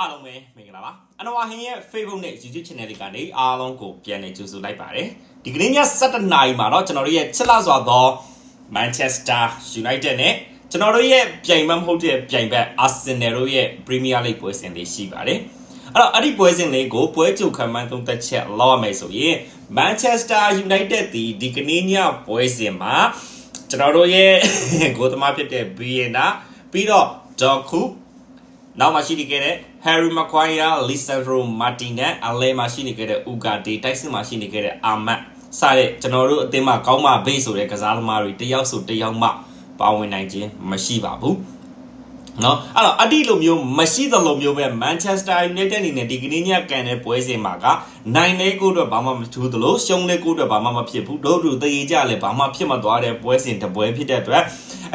အားလုံးပဲမင်္ဂလာပါအနဝါဟင်းရဲ့ Facebook နဲ့ YouTube Channel တွေကနေအားလုံးကိုပြန်လည်ကြိုဆိုလိုက်ပါတယ်ဒီကနေ့ည7:00နာရီမှာတော့ကျွန်တော်တို့ရဲ့ချစ်လာစွာသော Manchester United နဲ့ကျွန်တော်တို့ရဲ့ပြိုင်ဘက်မဟုတ်တဲ့ပြိုင်ဘက် Arsenal တို့ရဲ့ Premier League ပွဲစဉ်လေးရှိပါတယ်အဲ့တော့အဲ့ဒီပွဲစဉ်လေးကိုပွဲကြိုခံမှန်းသုံးသက်ချက်လောက်ရမယ်ဆိုရင် Manchester United ဒီဒီကနေ့ညပွဲစဉ်မှာကျွန်တော်တို့ရဲ့ဂိုးသမားဖြစ်တဲ့ Biena ပြီးတော့ Doku နောက်မှရှိနေခဲ့တဲ့ Harry Maguire, Lisandro Martinez အလဲမှာရှိနေခဲ့တဲ့ Ugarte တိုက်စစ်မှာရှိနေခဲ့တဲ့ Ahmad စတဲ့ကျွန်တော်တို့အသင်းမှာကောင်းမှဘေးဆိုတဲ့ကစားသမားတွေတယောက်ဆိုတယောက်မှပါဝင်နိုင်ခြင်းမရှိပါဘူးเนาะအဲ့တော့အတိလိုမျိုးမရှိသလိုမျိုးပဲ Manchester United အနေနဲ့ဒီကနေ့ညကန်တဲ့ပွဲစဉ်မှာကနိုင်တဲ့ကိုအတွက်ဘာမှမထူးသလိုရှုံးတဲ့ကိုအတွက်ဘာမှမဖြစ်ဘူးတို့တို့တည်ကြလည်းဘာမှဖြစ်မသွားတဲ့ပွဲစဉ်တစ်ပွဲဖြစ်တဲ့အတွက်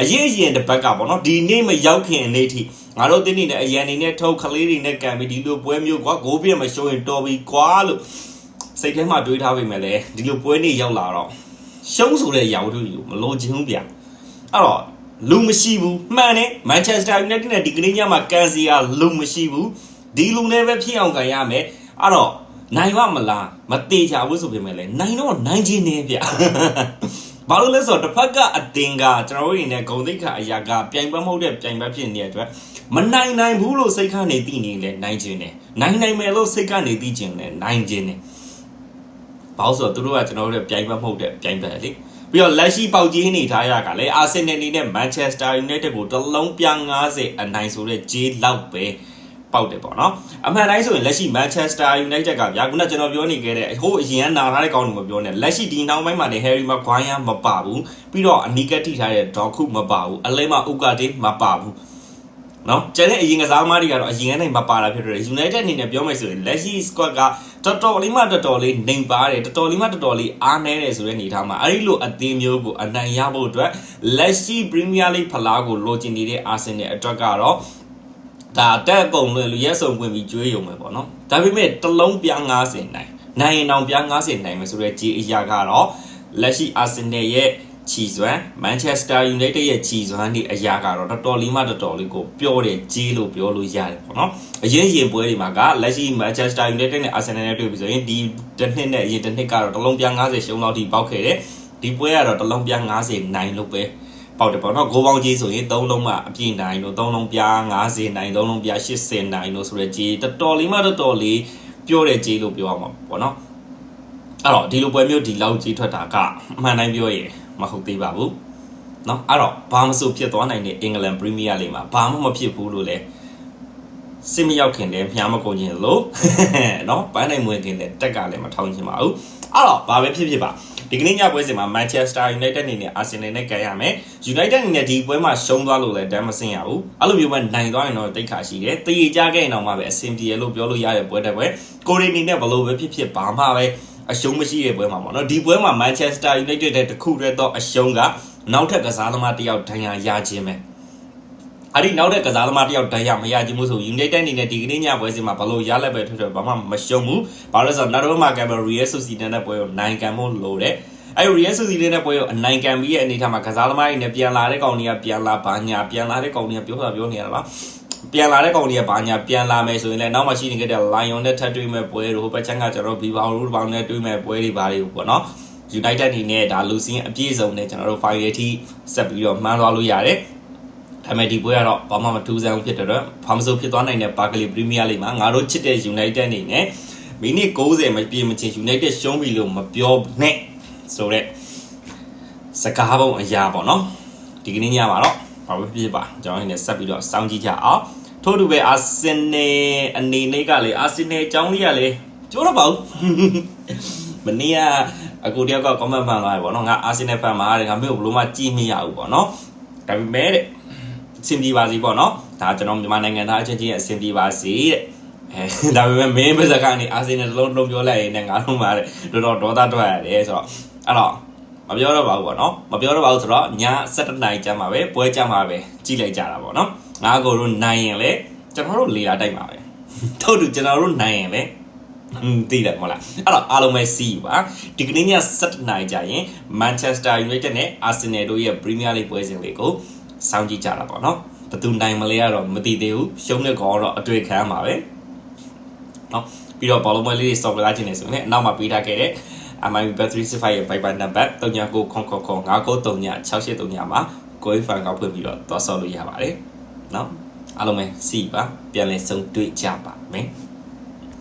အရင်အရင်တစ်ပတ်ကပေါ့နော်ဒီနေ့မရောက်ခင်နေ့ထိ ငါတို့တင်းနေတဲ့အရန်နေနဲ့ထုတ်ကလေးတွေနဲ့ကန်ပြီးဒီလိုပွဲမျိုးကွာဂိုးပြမရှုံးရင်တော်ပြီကွာလို့စိတ်ထဲမှာတွေးထားပေမဲ့လည်းဒီလိုပွဲနေ့ရောက်လာတော့ရှုံးဆိုတဲ့ရောင်တို့ကိုမလိုချင်ဘူးဗျအဲ့တော့လူမရှိဘူးမှန်တယ်မန်ချက်စတာယူနိုက်တက်နဲ့ဒီကနေ့ညမှာကန်စီယာလူမရှိဘူးဒီလူနဲ့ပဲဖြစ်အောင်ခံရမယ်အဲ့တော့နိုင်ပါမလားမသေးချဘူးဆိုပေမဲ့လည်းနိုင်တော့နိုင်ခြင်းနေဗျ ဘာလို့လဲဆိုတော့တစ်ဖက်ကအတင်ကကျွန်တော်တို့ရင်နဲ့ဂုံသိက္ခာအရာကပြိုင်ပွဲမဟုတ်တဲ့ပြိုင်ပွဲဖြစ်နေတဲ့အတွက်မနိုင်နိုင်ဘူးလို့စိတ်ကနေသိနေလဲနိုင်ခြင်းနဲ့နိုင်နိုင်မယ်လို့စိတ်ကနေသိခြင်းနဲ့နိုင်ခြင်းနဲ့ဘာလို့ဆိုတော့သူတို့ကကျွန်တော်တို့ရဲ့ပြိုင်ပွဲမဟုတ်တဲ့ပြိုင်ပွဲလေပြီးတော့လက်ရှိပေါက်ကြီးနေထားရကလည်းအာဆင်နယ်နေနဲ့မန်ချက်စတာယူနိုက်တက်ကိုတစ်လုံးပြ90အနိုင်ဆိုတဲ့ဂျေးလောက်ပဲ ပေါက်တယ်ပေါ့နော်အမှန်တိုင်းဆိုရင်လက်ရှိ Manchester United ကဗျာခုနကျွန်တော်ပြောနေခဲ့တဲ့ဟိုအရင်ကနာထားတဲ့ကောင်းတွေမပြောနဲ့လက်ရှိဒီနောက်ပိုင်းမှာနေ Harry Maguire မပါဘူးပြီးတော့အနီကထိထားတဲ့ Doku မပါဘူးအလဲမှာ Ugarte မပါဘူးနော်ကျန်တဲ့အရင်ကစားသမားတွေကတော့အရင်ကနေမပါတာဖြစ်တော့ United အနေနဲ့ပြောမယ်ဆိုရင်လက်ရှိ squad ကတော်တော်လေးမှတော်တော်လေးနှိမ်ပါတယ်တော်တော်လေးမှတော်တော်လေးအားနည်းတယ်ဆိုတဲ့အနေထားမှာအဲ့ဒီလိုအသင်းမျိုးကိုအနိုင်ရဖို့အတွက်လက်ရှိ Premier League ဖလားကိုလိုချင်နေတဲ့ Arsenal အတွက်ကတော့ ဒါတက်ကုန်လို့လူရဲစုံဝင်ပြီးကြွေးရုံပဲပေါ့နော်ဒါပေမဲ့တလုံးပြ90နိုင်နိုင်ရင်အောင်ပြ90နိုင်မယ်ဆိုတော့ဂျေအရာကတော့လက်ရှိ Arsenal ရဲ့ချီစွမ်း Manchester United ရဲ့ချီစွမ်းဒီအရာကတော့တော်တော်လေးမှတော်တော်လေးကိုပြောတယ်ကြီးလို့ပြောလို့ရတယ်ပေါ့နော်အရင်ရင်ပွဲတွေမှာကလက်ရှိ Manchester United နဲ့ Arsenal နဲ့တွေ့ပြီဆိုရင်ဒီတစ်နှစ်နဲ့အရင်တစ်နှစ်ကတော့တလုံးပြ90ရှုံးလောက်ထိပေါက်ခဲ့တယ်ဒီပွဲကတော့တလုံးပြ90နိုင်လို့ပဲ ပေါက်တယ်ပေါ့နော်ဂိုးပေါင်းကြီးဆိုရင်3လုံးမှအပြည့်နိုင်လို့3လုံးပြ90နိုင်3လုံးပြ80နိုင်လို့ဆိုရဲကြီးတော်တော်လေးမှတော်တော်လေးပြောတယ်ကြီးလို့ပြောရမှာပေါ့နော်အဲ့တော့ဒီလိုပွဲမျိုးဒီလောက်ကြီးထွက်တာကအမှန်တိုင်းပြောရင်မဟုတ်သေးပါဘူးเนาะအဲ့တော့ဘာမှမဆိုဖြစ်သွားနိုင်တဲ့အင်္ဂလန်ပရီးမီးယားလိမှာဘာမှမဖြစ်ဘူးလို့လဲ စစ်မရောက်ခင်တည်းဖျားမကုန်ခြင်းလို့နော်ဘိုင်းနိုင်မွေးခင်တည်းတက်ကလည်းမထောင်းခြင်းပါဘူးအဲ့တော့ဘာပဲဖြစ်ဖြစ်ပါဒီကနေ့ညပွဲစဉ်မှာ Manchester United အနေနဲ့ Arsenal နဲ့ကြံရမယ် United အနေနဲ့ဒီပွဲမှာရှုံးသွားလို့လည်းတမ်းမစင်ရဘူးအဲ့လိုမျိုးမှနိုင်သွားရင်တော့တိတ်ခါရှိတယ်တည်ရကြခဲ့ရင်တော့မှပဲအဆင်ပြေလို့ပြောလို့ရတဲ့ပွဲတစ်ပွဲကိုရီအနေနဲ့ဘလို့ပဲဖြစ်ဖြစ်ဘာမှပဲအရှုံးမရှိတဲ့ပွဲမှာပေါ့နော်ဒီပွဲမှာ Manchester United တဲ့တခုတည်းသောအရှုံးကနောက်ထပ်ကစားသမားတယောက်ဒဏ်ရာရခြင်းပဲ အဲ့ဒီနောက်တဲ့ကစားသမားတယောက်ဒဏ်ရာမရခြင်းမို့ဆို United အနေနဲ့ဒီကနေ့ညပွဲစဉ်မှာဘလို့ရလက်ပဲထွက်ထွက်ဘာမှမရှုံးဘူးဘာလို့လဲဆိုတော့နောက်တော့မှကံပဲ Real Sociedad နဲ့ပွဲကိုနိုင်ကန်ဖို့လိုတယ်အဲ့ Real Sociedad နဲ့ပွဲကိုအနိုင်ကန်ပြီးရဲ့အနေထားမှာကစားသမားတွေနဲ့ပြန်လာတဲ့ကောင်တွေကပြန်လာဘာညာပြန်လာတဲ့ကောင်တွေကပြောတာပြောနေရတာပါပြန်လာတဲ့ကောင်တွေကဘာညာပြန်လာမယ်ဆိုရင်လည်းနောက်မှရှိနေခဲ့တဲ့ Lion နဲ့ထပ်တွေ့မဲ့ပွဲတို့ဟိုဘက်ချမ်းကကျွန်တော်တို့ Bilbao တို့ဘောင်နဲ့တွေ့မဲ့ပွဲတွေဘာတွေပေါ့နော် United အနေနဲ့ဒါလူစင်းအပြည့်စုံနဲ့ကျွန်တော်တို့ final ထိဆက်ပြီးတော့မှန်းသွားလို့ရတယ် ဒါပေမဲ့ဒီပွဲကတော့ဘာမှမထူးဆန်းဘူးဖြစ်တဲ့တော့ဘာမဆိုဖြစ်သွားနိုင်တဲ့ပါကလီပရီးမီးယားလိမှာငါတို့ချစ်တဲ့ United အနေနဲ့မိနစ်90မပြည့်မချင်း United ရှုံးပြီလို့မပြောနဲ့ဆိုတော့စကားပုံအရာပေါ့နော်ဒီကနေ့ညမှာတော့ဘာပဲဖြစ်ပါကျွန်တော်အနေနဲ့ဆက်ပြီးတော့စောင့်ကြည့်ကြအောင်ထို့တူပဲအာဆင်နယ်အနေနဲ့ကလေအာဆင်နယ်အကြောင်းလေးကလေပြောတော့ပါဘူးမနေ့ကအကူတယောက်က comment ဖန်လာတယ်ပေါ့နော်ငါအာဆင်နယ်ဖန်မှာတဲ့ငါမျိုးဘလို့မှကြည့်မရဘူးပေါ့နော်ဒါပေမဲ့တဲ့ အဆင်ပြေပါစီပေါ့နော်ဒါကျွန်တော်မြန်မာနိုင်ငံသားအချင်းချင်းရဲ့အဆင်ပြေပါစီတဲ့အဲဒါပေမဲ့မင်းပါစကနေအာဆင်နယ်တစ်လုံးလုံးပြောလိုက်ရင်လည်းငါတို့မှတဲ့တော်တော်ဒေါသထွက်ရတယ်ဆိုတော့အဲ့တော့မပြောတော့ပါဘူးပေါ့နော်မပြောတော့ပါဘူးဆိုတော့ည7:00နာရီကျမှပဲပွဲကျမှပဲကြည့်လိုက်ကြတာပေါ့နော်ငါကိုတို့နိုင်ရင်လေကျွန်တော်တို့လေလာတိုက်ပါပဲထုတ်တူကျွန်တော်တို့နိုင်ရင်လေอืมသိတယ်မဟုတ်လားအဲ့တော့အားလုံးပဲစီးပါဒီကနေ့ည7:00နာရီကျရင် Manchester United နဲ့ Arsenal တို့ရဲ့ Premier League ပွဲစဉ်လေးကို စောင့်ကြည့်ကြတာပေါ့နော်ဘသူနိုင်မလဲကတော့မသိသေးဘူးရှုံးတဲ့ကောင်ကတော့အတွေ့ခံမှာပဲနော်ပြီးတော့ဘောလုံးပွဲလေးတွေ stop လာခြင်းနေဆိုရင်အနောက်မှာပေးထားခဲ့တဲ့ MIB battery certified ရဲ့ Viber number 399999396839မှာ qualify ကောက်ဖွင့်ပြီးတော့သွားဆော့လို့ရပါတယ်နော်အားလုံးပဲစီပါပြန်လည်ဆုံတွေ့ကြပါမယ်